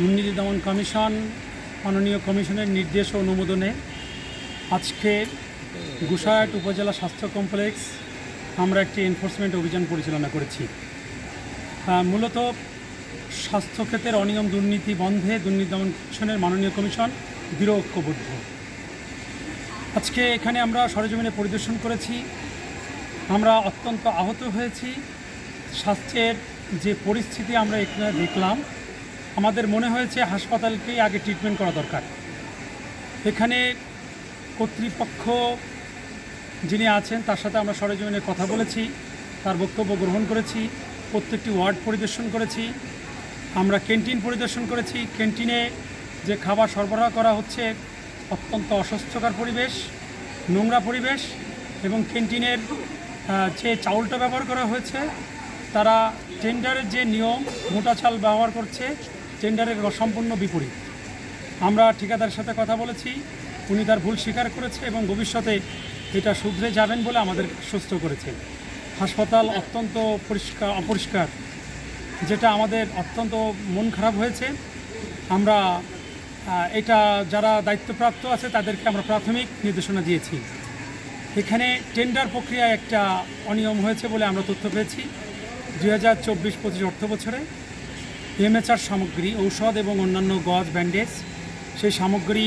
দুর্নীতি দমন কমিশন, মাননীয় কমিশনের নির্দেশ ও অনুমোদনে আজকে গুসাহাট উপজেলা স্বাস্থ্য কমপ্লেক্স আমরা একটি এনফোর্সমেন্ট অভিযান পরিচালনা করেছি। মূলত স্বাস্থ্যক্ষেত্রের অনিয়ম দুর্নীতি বন্ধে দুর্নীতি দমন কমিশনের মাননীয় কমিশন দৃঢ় ঐক্যবদ্ধ। আজকে এখানে আমরা সরেজমিনে পরিদর্শন করেছি। আমরা অত্যন্ত আহত হয়েছি। স্বাস্থ্যের যে পরিস্থিতি আমরা এখানে দেখলাম আমাদের মনে হয়েছে হাসপাতালকেই আগে ট্রিটমেন্ট করা দরকার। এখানে কর্তৃপক্ষ যিনি আছেন, তার সাথে আমরা সরেজমিনে কথা বলেছি, তার বক্তব্য গ্রহণ করেছি, প্রত্যেকটি ওয়ার্ড পরিদর্শন করেছি, আমরা ক্যান্টিন পরিদর্শন করেছি। ক্যান্টিনে যে খাবার সরবরাহ করা হচ্ছে অত্যন্ত অস্বস্থকর পরিবেশ, নোংরা পরিবেশ এবং ক্যান্টিনের যে চাউলটা ব্যবহার করা হয়েছে, তারা টেন্ডারের যে নিয়ম, মোটা চাল ব্যবহার করছে টেন্ডারের সম্পূর্ণ বিপরীত। আমরা ঠিকাদারের সাথে কথা বলেছি, উনি তার ভুল স্বীকার করেছে এবং ভবিষ্যতে এটা শুধরে যাবেন বলে আমাদের সুস্থ করেছে হাসপাতাল অত্যন্ত পরিষ্কার, অপরিষ্কার, যেটা আমাদের অত্যন্ত মন খারাপ হয়েছে। আমরা এটা যারা দায়িত্বপ্রাপ্ত আছে তাদেরকে আমরা প্রাথমিক নির্দেশনা দিয়েছি। এখানে টেন্ডার প্রক্রিয়ায় একটা অনিয়ম হয়েছে বলে আমরা তথ্য পেয়েছি। দুই হাজার চব্বিশ পঁচিশ অর্থ বছরে এমএচআর সামগ্রী, ঔষধ এবং অন্যান্য গজ, ব্যান্ডেজ, সেই সামগ্রী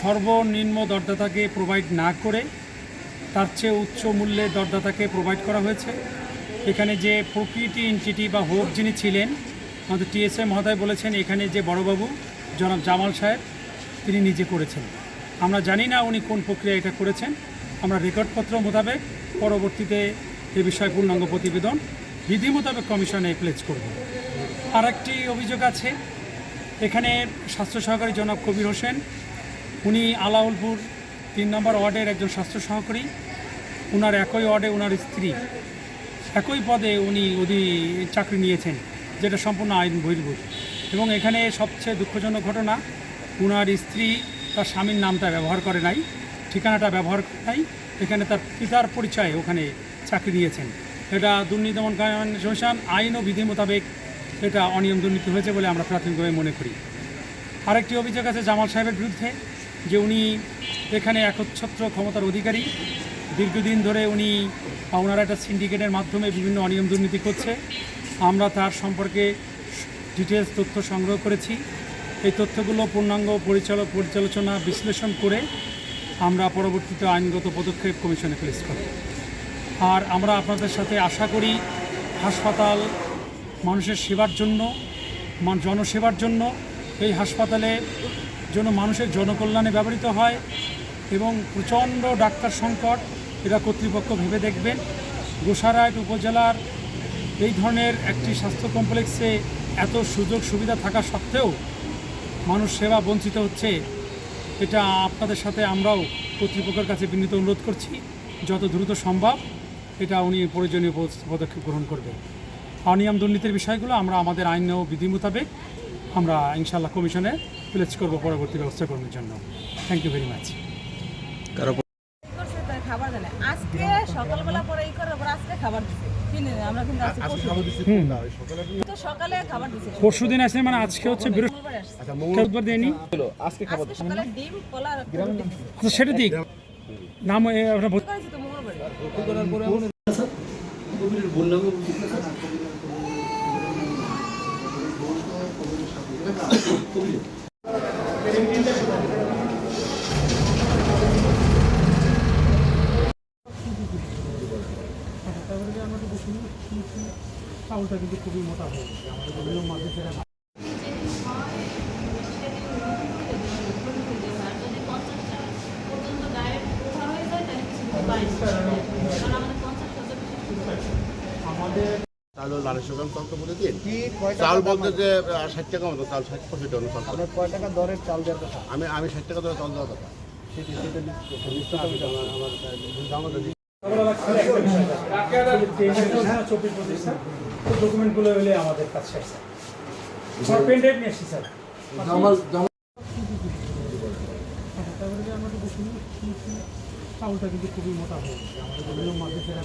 সর্বনিম্ন দরদাতাকে প্রোভাইড না করে তার চেয়ে উচ্চ মূল্যে দরদাতাকে প্রোভাইড করা হয়েছে। এখানে যে প্রকৃতি ইনস্টিটি বা হোক যিনি ছিলেন, আমাদের টিএসএ মহোদয় বলেছেন, এখানে যে বড়বাবু, জনাব জামাল সাহেব, তিনি নিজে করেছেন। আমরা জানি না উনি কোন প্রক্রিয়া এটা করেছেন। আমরা রেকর্ডপত্র মোতাবেক পরবর্তীতে এ বিষয়ে পূর্ণাঙ্গ প্রতিবেদন, বিধি মোতাবেক কমিশনে প্লেজ করব। আর একটি অভিযোগ আছে। এখানে স্বাস্থ্য সহকারী জনাব কবির হোসেন, উনি আলাউলপুর তিন নম্বর ওয়ার্ডের একজন স্বাস্থ্য সহকারী। ওনার একই ওয়ার্ডে ওনার স্ত্রী। একই পদে উনি উনি চাকরি নিয়েছেন, যেটা সম্পূর্ণ আইন বহির্ভূত। এবং এখানে সবচেয়ে দুঃখজনক ঘটনা ওনার স্ত্রী তার স্বামীর নামটা ব্যবহার করে নাই, ঠিকানাটা ব্যবহার করে নাই, এখানে তার পিতার পরিচয়ে ওখানে চাকরি নিয়েছেন। এটা দুর্নীতি দমন কমিশন আইন ও বিধি মোতাবেক এটা অনিয়ম দুর্নীতি হয়েছে বলে আমরা প্রাথমিকভাবে মনে করি। আরেকটি অভিযোগ আছে জামাল সাহেবের বিরুদ্ধে, যে উনি এখানে একচ্ছত্র ক্ষমতার অধিকারী। দীর্ঘদিন ধরে উনি ওনারা একটা সিন্ডিকেটের মাধ্যমে বিভিন্ন অনিয়ম দুর্নীতি করছে। আমরা তার সম্পর্কে ডিটেলস তথ্য সংগ্রহ করেছি। এই তথ্যগুলো পূর্ণাঙ্গ পরিচালক পর্যালোচনা, বিশ্লেষণ করে আমরা পরবর্তীতে আইনগত পদক্ষেপ কমিশনে প্লেস করব। আর আমরা আপনাদের সাথে আশা করি, হাসপাতাল মানুষের সেবার জন্য জনসেবার জন্য এই হাসপাতালে যেন মানুষের জনকল্যাণে ব্যবহৃত হয় এবং প্রচণ্ড ডাক্তার সংকট এরা কর্তৃপক্ষ ভেবে দেখবেন। গোসারাট উপজেলার এই ধরনের একটি স্বাস্থ্য কমপ্লেক্সে এত সুযোগ সুবিধা থাকা সত্ত্বেও মানুষ সেবা বঞ্চিত হচ্ছে, এটা আপনাদের সাথে আমরাও কর্তৃপক্ষের কাছে বিনীত অনুরোধ করছি। যত দ্রুত সম্ভব এটা উনি প্রয়োজনীয় পদক্ষেপ গ্রহণ করবে অনিয়ম দুর্নীতির বিষয়গুলো আমরা আমাদের আইন ও বিধি মোতাবেক আমরা ইনশাল্লাহ কমিশনে প্লেস করব পরবর্তী ব্যবস্থা গ্রহণের জন্য। থ্যাংক ইউ ভেরি মাচ খাবার দেয় আজকে সকালবেলা পরে এই করার আজকে খাবার দিছে আমরা কিন্তু পরশু সকালে খাবার দিছে পরশু দিন আসে মানে আজকে হচ্ছে বৃহস্পতি মঙ্গলবারে আসছে। দেয়নি আজকে সকালে ডিম কলা আর একটা রুটি দিছে। আচ্ছা সেটা দিক নাম আপনার ভর্তি- করেছি তো মঙ্গলবারে চাউলটা কিন্তু খুবই মোটা আমাদের মানুষেরা আমাদের তাহলে লালের সঙ্গে তর্ক বলে দিন চাল বলতে যে ষাট টাকা মতো চাল ষাট পঁচিশ টাকা চাল। কয় টাকা দরের চাল দেওয়ার কথা? আমি আমি ষাট টাকা ধরে চাল দেওয়ার কথা। সেটি সেটা লিস্ট আমি আমার আমার জামাতে দিই চব্বিশ পঁচিশ স্যার ডকুমেন্টগুলো হলে আমাদের কাছে আছে স্যার পেন ড্রাইভ নিয়ে আসছি স্যার চাউলটা কিন্তু খুবই মোটা হয়ে গেছে। আমাদের বিভিন্ন মানুষেরা